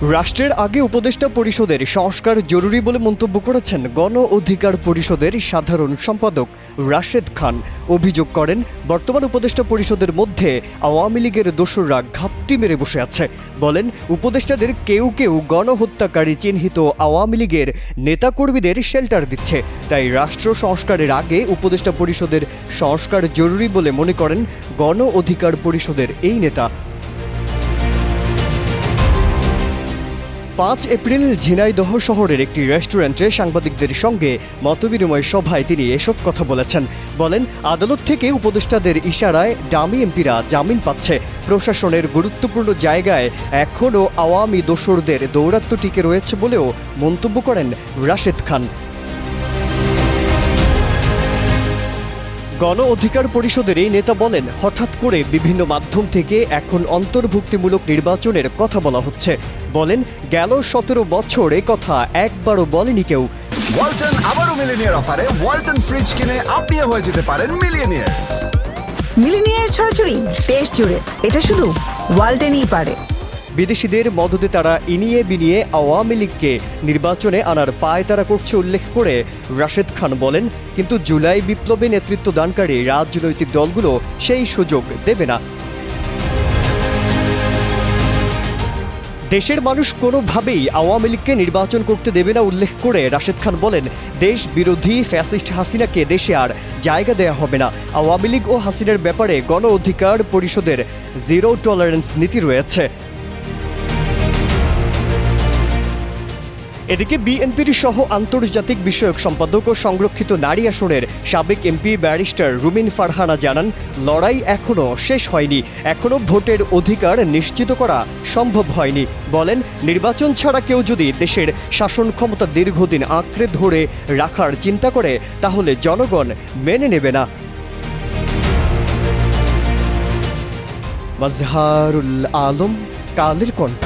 রাষ্ট্রের আগে উপদেষ্টা পরিষদের সংস্কার জরুরি বলে মন্তব্য করেছেন গণ অধিকার পরিষদের সাধারণ সম্পাদক রাশেদ খান। অভিযোগ করেন, বর্তমান উপদেষ্টা পরিষদের মধ্যে আওয়ামী লীগের দোসররা ঘাপটি মেরে বসে আছে। বলেন, উপদেষ্টাদের কেউ কেউ গণহত্যাকারী চিহ্নিত আওয়ামী লীগের নেতাকর্মীদের শেল্টার দিচ্ছে। তাই রাষ্ট্র সংস্কারের আগে উপদেষ্টা পরিষদের সংস্কার জরুরি বলে মনে করেন গণ অধিকার পরিষদের এই নেতা। পাঁচ এপ্রিল ঝিনাইদহ শহরের একটি রেস্টুরেন্টে সাংবাদিকদের সঙ্গে মতবিনিময় সভায় তিনি এসব কথা বলেছেন। বলেন, আদালত থেকে উপদেষ্টাদের ইশারায় ডামি এমপিরা জামিন পাচ্ছে। প্রশাসনের গুরুত্বপূর্ণ জায়গায় এখনও আওয়ামী দোসরদের দৌরাত্ম টিকে রয়েছে বলেও মন্তব্য করেন রাশেদ খান। গণ অধিকার পরিষদের এই নেতা বলেন হঠাৎ করে বিভিন্ন মাধ্যম থেকে এখন অন্তর্ভুক্তিমূলক নির্বাচনের কথা বলা হচ্ছে। বলেন গেল সতেরো বছর এ কথা একবারও বলেনি কেউ। ওয়ালটন আবারও মিলিনিয়ার অফারে ওয়ালটন ফ্রিজ কিনে আপনিও হয়ে যেতে পারেন মিলিয়নিয়ার মিলিনিয়ার ছড়াছড়ি দেশ জুড়ে। এটা শুধু ওয়ালটেনই পারে। বিদেশিদের মদতে তারা ইনিয়ে বিনিয়ে আওয়ামী লীগকে নির্বাচনে আনার পায় তারা করছে উল্লেখ করে রাশেদ খান বলেন, কিন্তু জুলাই বিপ্লবে নেতৃত্ব দানকারী রাজনৈতিক দলগুলো সেই সুযোগ দেবে না। দেশের মানুষ কোনোভাবেই আওয়ামী লীগকে নির্বাচন করতে দেবে না উল্লেখ করে রাশেদ খান বলেন, দেশ বিরোধী ফ্যাসিস্ট হাসিনাকে দেশে আর জায়গা দেয়া হবে না। আওয়ামী লীগ ও হাসিনার ব্যাপারে গণ অধিকার পরিষদের জিরো টলারেন্স নীতি রয়েছে। এদিকে বিএনপির সহ আন্তর্জাতিক বিষয়ক সম্পাদক ও সংরক্ষিত নারী আসনের সাবেক এমপি ব্যারিস্টার রুমিন ফারহানা জানান, লড়াই এখনও শেষ হয়নি। এখনও ভোটের অধিকার নিশ্চিত করা সম্ভব হয়নি। বলেন, নির্বাচন ছাড়া কেউ যদি দেশের শাসন ক্ষমতা দীর্ঘদিন আঁকড়ে ধরে রাখার চিন্তা করে, তাহলে জনগণ মেনে নেবে না। মাজহারুল আলম, কালের কণ্ঠ।